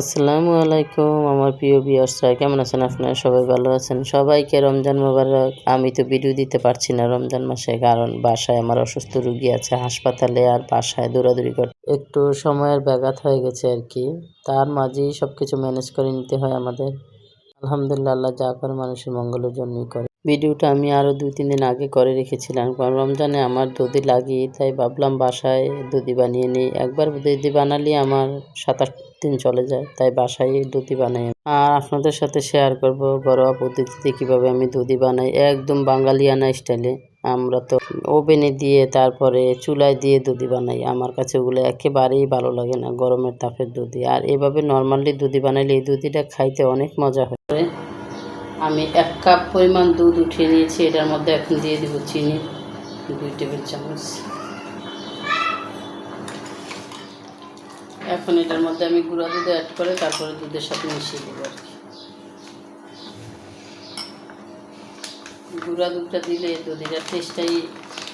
আসসালামু আলাইকুম, আমার প্রিয় বিয়ার্সরা কেমন আছেন? আপনারা সবাই ভালো আছেন? সবাইকে রমজান মোবারক। আমি তো ভিডিও দিতে পারছি না রমজান মাসে, কারণ বাসায় আমার অসুস্থ রুগী আছে, হাসপাতালে আর বাসায় দৌড়াদৌড়ি করতে একটু সময়ের ব্যাঘাত হয়ে গেছে আর কি। তার মাঝেই সব কিছু ম্যানেজ করে নিতে হয় আমাদের। আলহামদুলিল্লাহ, আল্লাহ যা করে মানুষের মঙ্গলের জন্যই করে। ভিডিওটা আমি আরও দুই, তিন দিন আগে করে রেখেছিলাম। কারণ রমজানে আমার দধি লাগি তাই ভাবলাম বাসায় দধি বানিয়ে নিই। একবার দধি বানালে আমার সাত আট দিন চলে যায়, তাই বাসায় দধি বানাই আর আপনাদের সাথে শেয়ার করব ঘরোয়া পদ্ধতিতে কীভাবে আমি দধি বানাই। একদম বাঙালিয়ানা স্টাইলে আমরা তো ওভেনে দিয়ে, তারপরে চুলায় দিয়ে দুধি বানাই। আমার কাছে ওগুলো একেবারেই ভালো লাগে না, গরমের তাপের দুধি। আর এভাবে নর্মালি দুধি বানাইলে এই দুধিটা খাইতে অনেক মজা হয়। আমি এক কাপ পরিমাণ দুধ উঠিয়ে নিয়েছি, এটার মধ্যে এখন দিয়ে দিব চিনি, দুই টেবিল চামচ। এখন এটার মধ্যে আমি গুঁড়া দুধ অ্যাড করে তারপরে দুধের সাথে মিশিয়ে দেবো আর কি। গুঁড়া দুধটা দিলে দুধিটার টেস্টটাই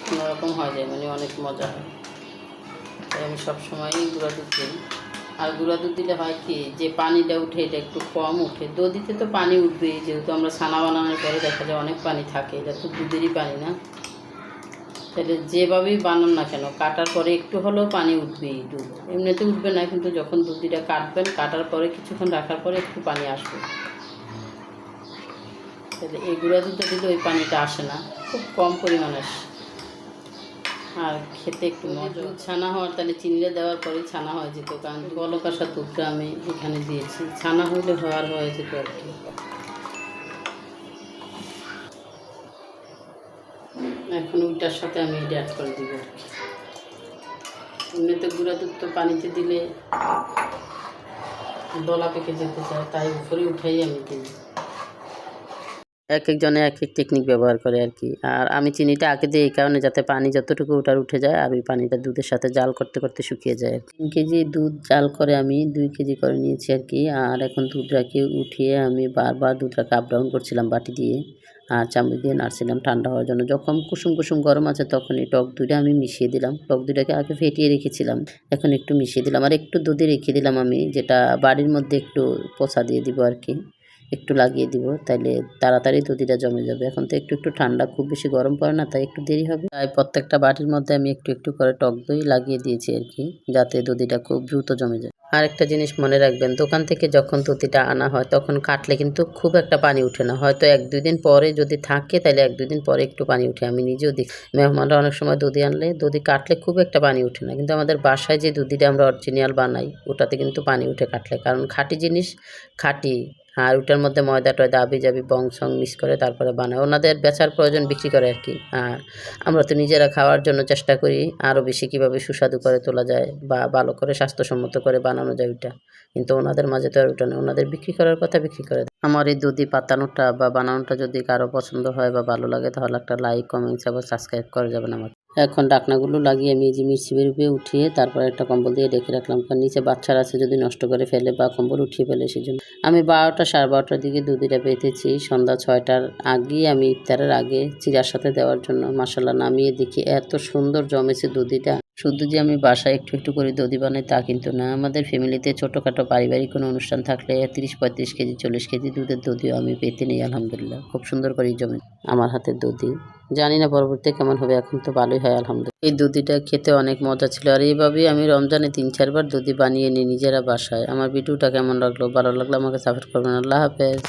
অন্যরকম হয়ে যায় মানে অনেক মজা হয়। তাই আমি সবসময়ই গুঁড়া দুধ দিই। আর গুঁড়া দুধ দিলে হয় কি, যে পানিটা উঠে এটা একটু কম উঠে। দধিতে তো পানি উঠবেই যেহেতু আমরা ছানা বানানোর পরে দেখা যায় অনেক পানি থাকে, এটা তো দুধেরই পানি না। তাহলে যেভাবেই বানান না কেন, কাটার পরে একটু হলেও পানি উঠবেই দুধ। এমনিতে উঠবে না, কিন্তু যখন দুধিটা কাটবেন, কাটার পরে কিছুক্ষণ রাখার পরে একটু পানি আসবে। তাহলে এই গুঁড়া দুধটা দিলে ওই পানিটা আসে না, খুব কম পরিমাণে আসে। আর খেতে একটু মজা ছানা হওয়ার তাহলে চিনিটা দেওয়ার পরে ছানা হয়ে যেত কারণ বলকাশা দুধটা আমি এখানে দিয়েছি। ছানা হলে হওয়ার হয়ে যেত আর কি। এখন ওইটার সাথে আমি এটা অ্যাড করে দিব আর কি। এমনিতে গুঁড়া দুধ তো পানিতে দিলে দলা পেকে যেতে চায় তাই উপরে উঠাই আমি দিই এক একজনে এক এক টেকনিক ব্যবহার করে আর কি আর আমি চিনিটা আগে দিই এই কারণে যাতে পানি যতটুকু ওটার উঠে যায় আর ওই পানিটা দুধের সাথে জাল করতে করতে শুকিয়ে যায় তিন কেজি দুধ জাল করে আমি দুই কেজি করে নিয়েছি আর কি আর এখন দুধটাকে উঠিয়ে আমি বারবার দুধটাকে আপ ডাউন করছিলাম বাটি দিয়ে। আর চামচ দিয়ে নাড়ছিলাম ঠান্ডা হওয়ার জন্য। যখন কুসুম কুসুম গরম আছে তখন এই টক দুধটা আমি মিশিয়ে দিলাম। টক দুধটাকে আগে ফেটিয়ে রেখেছিলাম। এখন একটু মিশিয়ে দিলাম। আর একটু দুধে রেখে দিলাম আমি, যেটা বাড়ির মধ্যে একটু পোছা দিয়ে দিব আর কি একটু লাগিয়ে দিব তাহলে তাড়াতাড়ি দধিটা জমে যাবে। এখন তো একটু একটু ঠান্ডা, খুব বেশি গরম পড়ে না, তাই একটু দেরি হবে। তাই প্রত্যেকটা বাটির মধ্যে আমি একটু একটু করে টক দই লাগিয়ে দিয়েছি আর কি, যাতে দধিটা খুব দ্রুত জমে যায়। আর একটা জিনিস মনে রাখবেন, দোকান থেকে যখন দধিটা আনা হয়, তখন কাটলে কিন্তু খুব একটা পানি উঠে না। হয়তো এক, দুই দিন পরে যদি থাকে তাহলে এক, দুই দিন পরে একটু পানি উঠে। আমি নিজেও দেখি, মেহমানরা অনেক সময় দধি আনলে দধি কাটলে খুব একটা পানি উঠে না। কিন্তু আমাদের বাসায় যে দুধিটা আমরা অরিজিনাল বানাই, ওটাতে কিন্তু পানি উঠে কাটলে। কারণ খাঁটি জিনিস, খাঁটি আর ওটার মধ্যে ময়দা টয়দা আবি যাবি, বং সং মিক্স করে তারপরে বানায়। ওনাদের বেচার প্রয়োজন বিক্রি করে আর কি। আর আমরা তো নিজেরা খাওয়ার জন্য চেষ্টা করি, আরও বেশি কীভাবে সুস্বাদু করে তোলা যায় বা ভালো করে স্বাস্থ্যসম্মত করে বানানো যায় ওইটা। কিন্তু ওনাদের মাঝে তো আর ওটা নেই। ওনাদের বিক্রি করার কথা বিক্রি করে। আমার এই দুধি পাতানোটা বা বানানোটা যদি কারও পছন্দ হয় বা ভালো লাগে, তাহলে একটা লাইক কমেন্টস এবং সাবস্ক্রাইব করে যাবেন আমার এখন ডাকনাগুলো লাগিয়ে আমি যে মিষ্টি বেরুপে উঠিয়ে তারপর একটা কম্বল দিয়ে রেখে রাখলাম। কারণ নিচে বাচ্চারা আছে, যদি নষ্ট করে ফেলে বা কম্বল উঠিয়ে ফেলে সেই জন্য আমি বারোটা, সাড়ে বারোটার দিকে দুধিটা পেতেছি সন্ধ্যা ছয়টার আগে আমি ইফতারের আগে চিরার সাথে দেওয়ার জন্য মশলা নামিয়ে দেখি এত সুন্দর জমেছে দুধিটা। শুধু যে আমি বাসায় একটু একটু করে দধি বানাই তা কিন্তু না। আমাদের ফ্যামিলিতে ছোটোখাটো পারিবারিক কোনো অনুষ্ঠান থাকলে তিরিশ, পঁয়ত্রিশ কেজি, চল্লিশ কেজি দুধের দধিও আমি পেতে নিই, আলহামদুলিল্লাহ। খুব সুন্দর করেই জমে আমার হাতের দধি। জানি না পরবর্তীতে কেমন হবে, এখন তো ভালোই হয়, আলহামদুলিল্লাহ। এই দুধিটা খেতে অনেক মজা ছিল, আর এইভাবেই আমি রমজানে তিন চারবার দুধি বানিয়ে নিই নিজেরা বাসায়। আমার ভিডিওটা কেমন লাগল, ভালো লাগল আমাকে সাপোর্ট করবেন। আল্লাহ হাফেজ।